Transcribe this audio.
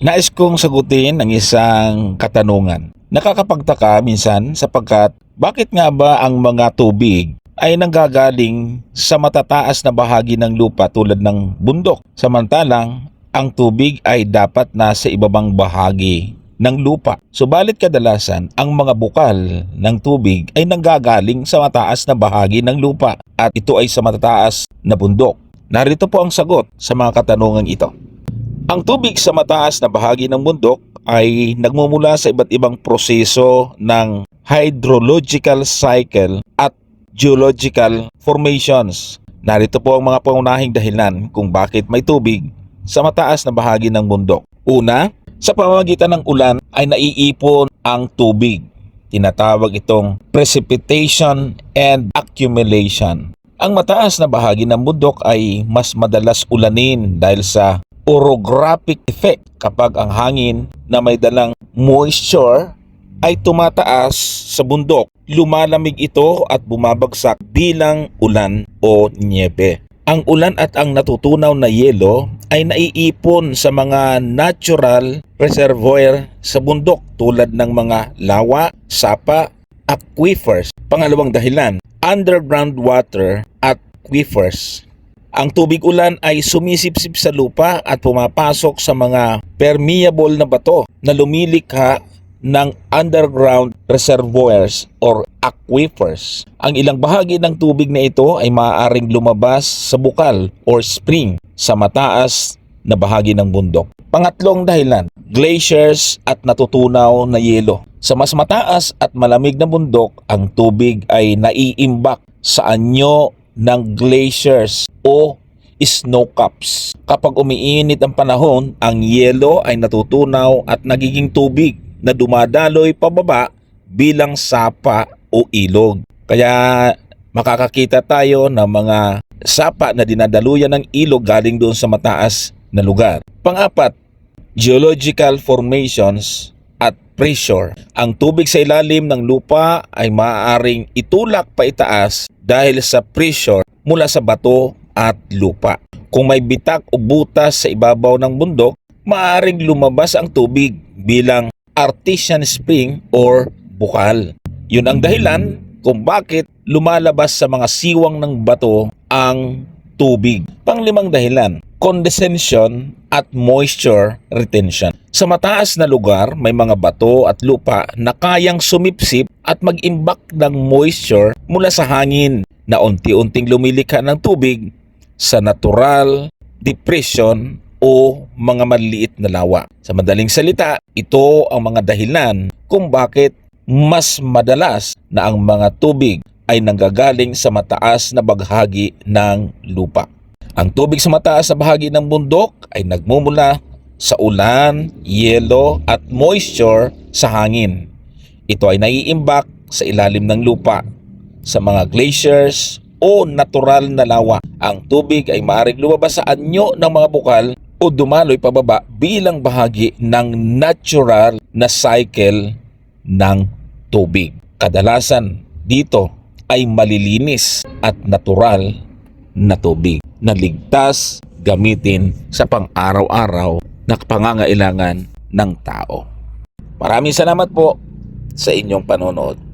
Nais kong sagutin ang isang katanungan. Nakakapagtaka minsan sapagkat bakit nga ba ang mga tubig ay nanggagaling sa matataas na bahagi ng lupa tulad ng bundok samantalang ang tubig ay dapat nasa ibabang bahagi ng lupa. Subalit kadalasan ang mga bukal ng tubig ay nanggagaling sa mataas na bahagi ng lupa at ito ay sa matataas na bundok. Narito po ang sagot sa mga katanungan ito. Ang tubig sa mataas na bahagi ng bundok ay nagmumula sa iba't ibang proseso ng hydrological cycle at geological formations. Narito po ang mga pangunahing dahilan kung bakit may tubig sa mataas na bahagi ng bundok. Una, sa pamamagitan ng ulan ay naiipon ang tubig. Tinatawag itong precipitation and accumulation. Ang mataas na bahagi ng bundok ay mas madalas ulanin dahil sa orographic effect kapag ang hangin na may dalang moisture ay tumataas sa bundok. Lumalamig ito at bumabagsak bilang ulan o niebe. Ang ulan at ang natutunaw na yelo ay naiipon sa mga natural reservoir sa bundok tulad ng mga lawa, sapa, aquifers. Pangalawang dahilan, underground water at aquifers. Ang tubig ulan ay sumisipsip sa lupa at pumapasok sa mga permeable na bato na lumilikha ng underground reservoirs or aquifers. Ang ilang bahagi ng tubig na ito ay maaaring lumabas sa bukal or spring sa mataas na bahagi ng bundok. Pangatlong dahilan, glaciers at natutunaw na yelo. Sa mas mataas at malamig na bundok, ang tubig ay naiimbak sa anyo ng glaciers o snow caps. Kapag umiinit ang panahon, ang yelo ay natutunaw at nagiging tubig na dumadaloy pababa bilang sapa o ilog. Kaya makakakita tayo ng mga sapa na dinadaluyan ng ilog galing doon sa mataas na lugar. Pangapat, geological formations at pressure. Ang tubig sa ilalim ng lupa ay maaaring itulak pa itaas dahil sa pressure mula sa bato at lupa. Kung may bitak o butas sa ibabaw ng bundok, maaaring lumabas ang tubig bilang artesian spring or bukal. Yun ang dahilan kung bakit lumalabas sa mga siwang ng bato ang tubig. Panglimang dahilan, condensation at moisture retention. Sa mataas na lugar, may mga bato at lupa na kayang sumipsip at mag-imbak ng moisture mula sa hangin na unti-unting lumilikha ng tubig sa natural depression o mga maliliit na lawa. Sa madaling salita, ito ang mga dahilan kung bakit mas madalas na ang mga tubig ay nanggagaling sa mataas na baghagi ng lupa. Ang tubig sa mataas na bahagi ng bundok ay nagmumula sa ulan, yelo at moisture sa hangin. Ito ay naiimbak sa ilalim ng lupa sa mga glaciers o natural na lawa. Ang tubig ay maaaring lumabas sa anyo ng mga bukal o dumaloy pababa bilang bahagi ng natural na cycle ng tubig. Kadalasan dito ay malilinis at natural na tubig na ligtas gamitin sa pang-araw-araw na pangangailangan ng tao. Maraming salamat po sa inyong panonood.